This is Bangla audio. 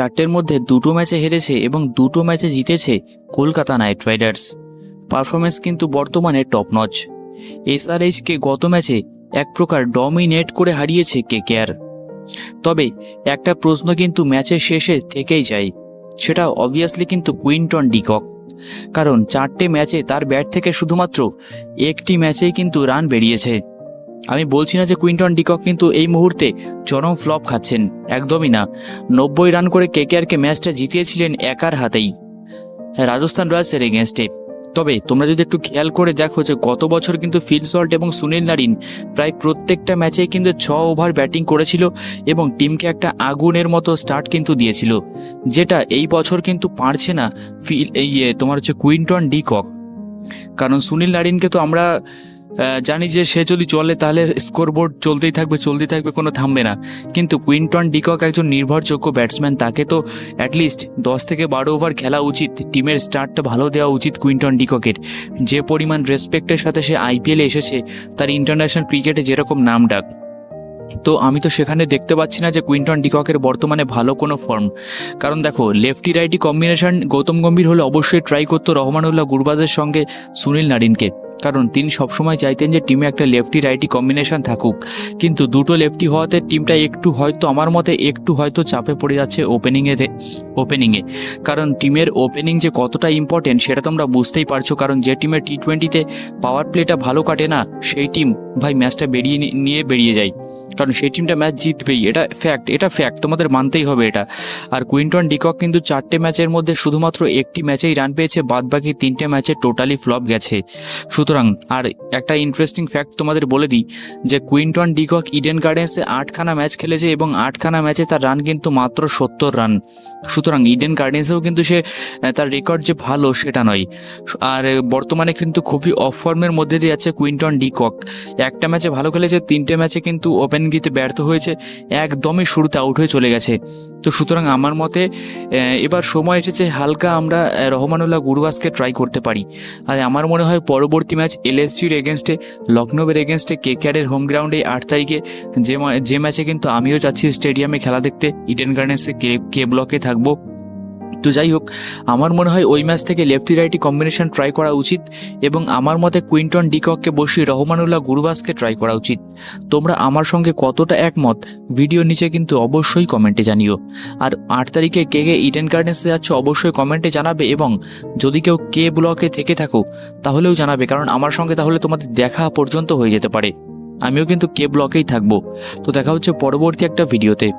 চারটের মধ্যে দুটো ম্যাচে হেরেছে এবং দুটো ম্যাচে জিতেছে কলকাতা নাইট রাইডার্স। পারফরমেন্স কিন্তু বর্তমানে টপ নচ। এসআরএইচকে গত ম্যাচে এক প্রকার ডমিনেট করে হারিয়েছে কেকেআর। তবে একটা প্রশ্ন কিন্তু ম্যাচের শেষে থেকেই যায়, সেটা অবভিয়াসলি কিন্তু কুইন্টন ডিকক কারণ চারটে ম্যাচে তার ব্যাট থেকে শুধুমাত্র একটি ম্যাচেই কিন্তু রান বেরিয়েছে। আমি বলছি না যে কুইন্টন ডিকক কিন্তু এই মুহূর্তে চরম ফ্লপ খাচ্ছেন, একদমই না। নব্বই রান করে কেকেআরকে ম্যাচটা জিতিয়েছিলেন একার হাতেই। রাজস্থান রয়্যালসের এগেনস্টে তবে তোমরা যদি একটু খেয়াল করে দেখো যে গত বছর কিন্তু ফিল সল্ট এবং সুনীল নারিন প্রায় প্রত্যেকটা ম্যাচেই কিন্তু ছ ওভার ব্যাটিং করেছিল এবং টিমকে একটা আগুনের মতো স্টার্ট কিন্তু দিয়েছিল, যেটা এই বছর কিন্তু পারছে না ফিল এই তোমার হচ্ছে কুইন্টন ডিকক। কারণ সুনীল নারিনকে তো আমরা জানি যে সে যদি চলে তাহলে স্কোরবোর্ড চলতেই থাকবে চলতেই থাকবে, কোনো থামবে না। কিন্তু কুইন্টন ডিকক একজন নির্ভরযোগ্য ব্যাটসম্যান তাকে তো অ্যাটলিস্ট দশ থেকে বারো ওভার খেলা উচিত টিমের স্টার্টটা ভালো দেওয়া উচিত কুইন্টন ডিককের। যে পরিমাণ রেসপেক্টের সাথে সে আইপিএলে এসেছে, তার ইন্টারন্যাশনাল ক্রিকেটে যেরকম নাম ডাক। তো আমি তো সেখানে দেখতে পাচ্ছি না যে কুইন্টন ডিককের বর্তমানে ভালো কোনো ফর্ম কারণ দেখো lefty righty combination Gautam Gambhir হলে অবশ্যই ট্রাই করতো রহমানুল্লাহ গুরবাজের সঙ্গে সুনীল নারিনকে। কারণ তিনি সবসময় চাইতেন যে টিমে একটা লেফটি রাইটি কম্বিনেশন থাকুক। কিন্তু দুটো লেফটি হওয়াতে টিমটা একটু হয়তো আমার মতে একটু হয়তো চাপে পড়ে যাচ্ছে ওপেনিংয়ে ওপেনিংয়ে কারণ টিমের ওপেনিং যে কতটা ইম্পর্টেন্ট সেটা তোমরা বুঝতেই পারছ, কারণ যে টিমের টি টোয়েন্টিতে পাওয়ার প্লেটা ভালো কাটে না, সেই টিম ভাই ম্যাচটা বেরিয়ে নিয়ে বেরিয়ে যায় কারণ সেই টিমটা ম্যাচ জিতবেই, এটা ফ্যাক্ট এটা ফ্যাক্ট তোমাদের মানতেই হবে এটা। আর কুইন্টন ডিকক কিন্তু চারটে ম্যাচের মধ্যে শুধুমাত্র একটি ম্যাচেই রান পেয়েছে বাদ বাকি তিনটে ম্যাচে টোটালি ফ্লপ গেছে। সুতরাং, আর একটা ইন্টারেস্টিং ফ্যাক্ট তোমাদের বলে দিই, যে কুইন্টন ডিকক ইডেন গার্ডেন্সে আটখানা ম্যাচ খেলেছে এবং আটখানা ম্যাচে তার রান কিন্তু মাত্র সত্তর রান সুতরাং ইডেন গার্ডেন্সেও কিন্তু সে তার রেকর্ড যে ভালো সেটা নয়। আর বর্তমানে কিন্তু খুবই অফ ফর্মের মধ্যে দিয়ে আছে কুইন্টন ডিকক। একটা ম্যাচে ভালো খেলেছে, তিনটে ম্যাচে কিন্তু ওপেন দিতে ব্যর্থ হয়েছে, একদমই শুরুতে আউট হয়ে চলে গেছে। তো সুতরাং আমার মতে এবার সময় এসেছে, হালকা আমরা রহমানুল্লাহ গুরবাসকে ট্রাই করতে পারি। আর আমার মনে হয় পরবর্তী ম্যাচ এলএসজির এগেনস্টে লখনৌয়ের এগেনস্টে কেকেআরের হোম গ্রাউন্ডে আট তারিখে যে যে ম্যাচে কিন্তু আমিও যাচ্ছি স্টেডিয়ামে খেলা দেখতে ইডেন গার্ডেন্সে কে কে ব্লকে থাকব। তো যাই হোক, আমার মনে হয় ওই ম্যাচ থেকে লেফটি রাইটি কম্বিনেশন ট্রাই করা উচিত এবং আমার মতে কুইন্টন ডিকককে বসিয়ে রহমানুল্লাহ গুরুবাসকে ট্রাই করা উচিত। তোমরা আমার সঙ্গে কতটা একমত ভিডিও নিচে কিন্তু অবশ্যই কমেন্টে জানিও। আর আট তারিখে কে কে ইডেন গার্ডেন্সে যাচ্ছে অবশ্যই কমেন্টে জানাবে এবং যদি কেউ কে ব্লকে থেকে থাকো, তাহলেও জানাবে, কারণ আমার সঙ্গে তাহলে তোমাদের দেখা পর্যন্ত হয়ে যেতে পারে। আমিও কিন্তু কে ব্লকেই থাকব। তো দেখা হচ্ছে পরবর্তী একটা ভিডিওতে।